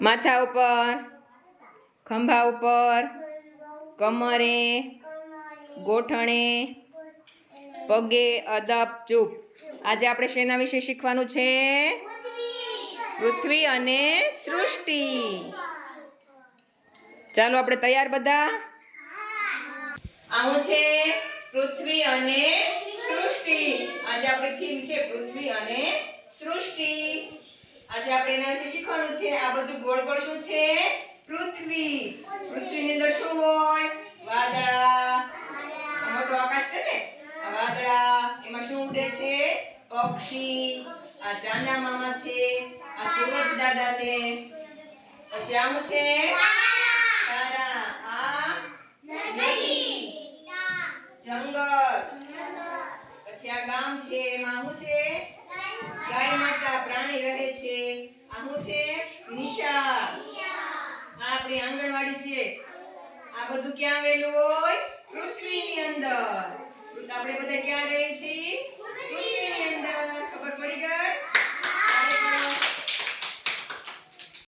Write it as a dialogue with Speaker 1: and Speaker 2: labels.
Speaker 1: માથા ઉપર, ખંભા ઉપર, કમરે, ગોઠણે, પગે, અદબ, ચૂપ. આજે આપણે શેના વિશે શીખવાનું છે? પૃથ્વી અને સૃષ્ટિ. ચાલો આપણે તૈયાર બધા? આવું છે પૃથ્વી અને સૃષ્ટિ. આજે આપણી થીમ છે પૃથ્વી અને સૃષ્ટિ. આજે આપણે એના વિશે શીખવાનું છે. આ બધું ગોળ ગોળ શું છે? પૃથ્વી. પૃથ્વીની અંદર શું હોય? વાદળા. મોટો આકાશ છે ને? વાદળા. એમાં શું ઉડે છે? પક્ષી. આ ચાંદા મામા છે. આ સૂરજ દાદા છે. પછી આમ છે? તારા. આ? જંગલ. પછી આ ગામ છે. એમાં શું છે? ગાય માતા. પ્રાણી રહે છે. આ છે નિશા આ આપણી આંગણવાડી છે. આ બધું ક્યાં આવેલું હોય? પૃથ્વીની અંદર. આપણે બધા ક્યાં પૃથ્વીની અંદર